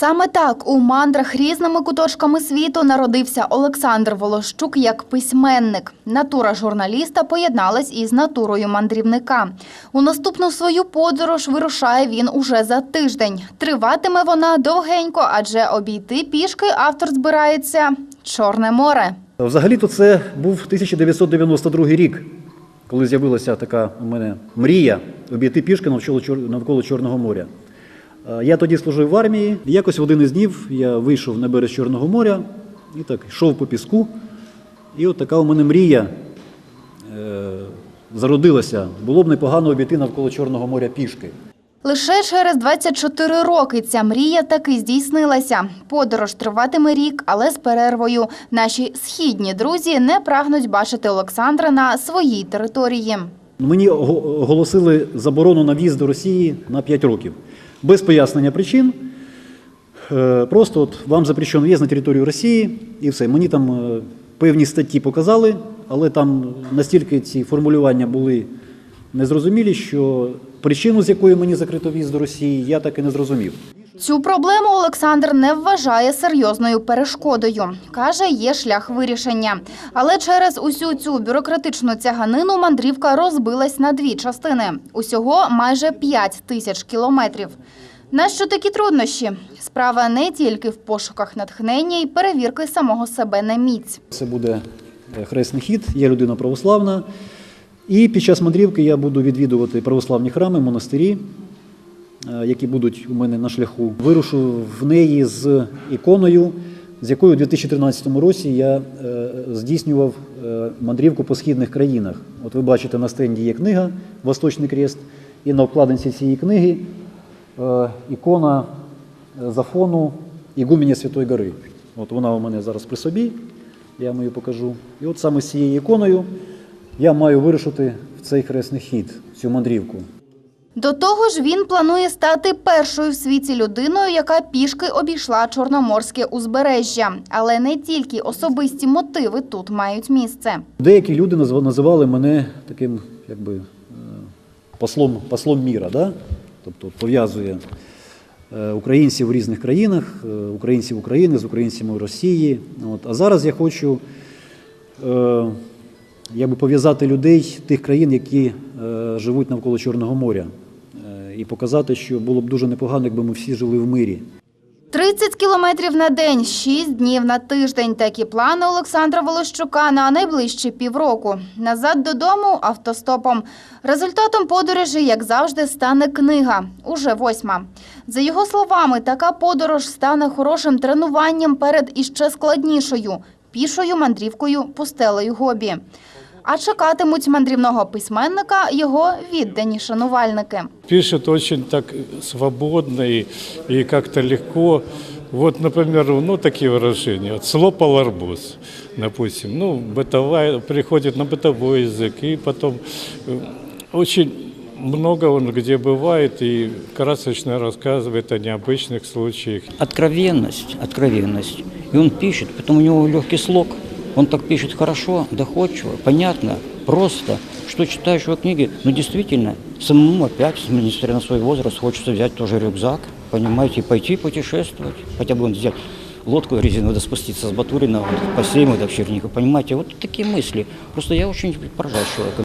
Саме так у мандрах різними куточками світу народився Олександр Волощук як письменник. Натура журналіста поєдналась із натурою мандрівника. У наступну свою подорож вирушає він уже за тиждень. Триватиме вона довгенько, адже обійти пішки автор збирається Чорне море. Взагалі-то це був 1992 рік, коли з'явилася така у мене мрія обійти пішки навколо, навколо Чорного моря. Е, Я тоді служив в армії, і якось в один із днів я вийшов на берег Чорного моря і так йшов по піску. І от така у мене мрія е, зародилася. Було б непогано обійти навколо Чорного моря пішки. Лише через 24 роки ця мрія таки здійснилася. Подорож триватиме рік, але з перервою. Наші східні друзі не прагнуть бачити Олександра на своїй території. Мені оголосили заборону на в'їзд до Росії на 5 років. Без пояснення причин. Е, Просто от вам запрещено в'їзд на територію Росії і все. Мені там е, певні статті показали, але там настільки ці формулювання були незрозумілі, що причину, з якої мені закрито в'їзд до Росії, я так і не зрозумів. Цю проблему Олександр не вважає серйозною перешкодою. Каже, є шлях вирішення. Але через усю цю бюрократичну тяганину мандрівка розбилась на дві частини. Усього майже 5 тисяч кілометрів. Нащо такі труднощі? Справа не тільки в пошуках натхнення і перевірки самого себе на міць. Це буде е, хресний хід, я людина православна. І під час мандрівки я буду відвідувати православні храми, монастирі, які будуть у мене на шляху. Вирушу в неї з іконою, з якою у 2013 році я е, здійснював е, мандрівку по східних країнах. От ви бачите, на стенді є книга Восточний Крест, і на обкладинці цієї книги е, ікона е, Зафону Ігуменя Святої Гори. От вона у мене зараз при собі, я вам її покажу. І от саме з цією іконою я маю вирушити в цей хресний хід, цю мандрівку. До того ж, він планує стати першою в світі людиною, яка пішки обійшла Чорноморське узбережжя. Але не тільки особисті мотиви тут мають місце. Деякі люди називали мене таким якби, е, послом, послом міра, да? тобто пов'язує е, українців в різних країнах, е, українців України з українцями Росії. От. А зараз я хочу якби пов'язати людей тих країн, які живуть навколо Чорного моря, е, і показати, що було б дуже непогано, якби ми всі жили в мирі. 30 кілометрів на день, 6 днів на тиждень. Такі плани Олександра Волощука на найближчі півроку. Назад додому автостопом. Результатом подорожі, як завжди, стане книга. Уже восьма. За його словами, така подорож стане хорошим тренуванням перед іще складнішою пішою мандрівкою пустелею Гобі. А чекатимуть мандрівного письменника його віддані шанувальники. пишет очень так свободно и, и как-то легко. Вот, например, ну, такие выражения. Вот, слопал арбуз, допустим. Ну, бытовая, приходит на бытовой язык. И потом э, очень много он где бывает и красочно рассказывает о необычных случаях. Откровенность, откровенность. И он пишет, потом у него легкий слог. Он так пишет хорошо, доходчиво, понятно, просто. Что читаешь его книги, ну действительно, самому опять, несмотря на свой возраст, хочется взять тоже рюкзак, понимаете, и пойти путешествовать. Хотя бы он взять лодку резиновую, да спуститься с Батурина вот, по Сейму, да в Чернику, понимаете, вот такие мысли. Просто я очень поражаюсь человеком.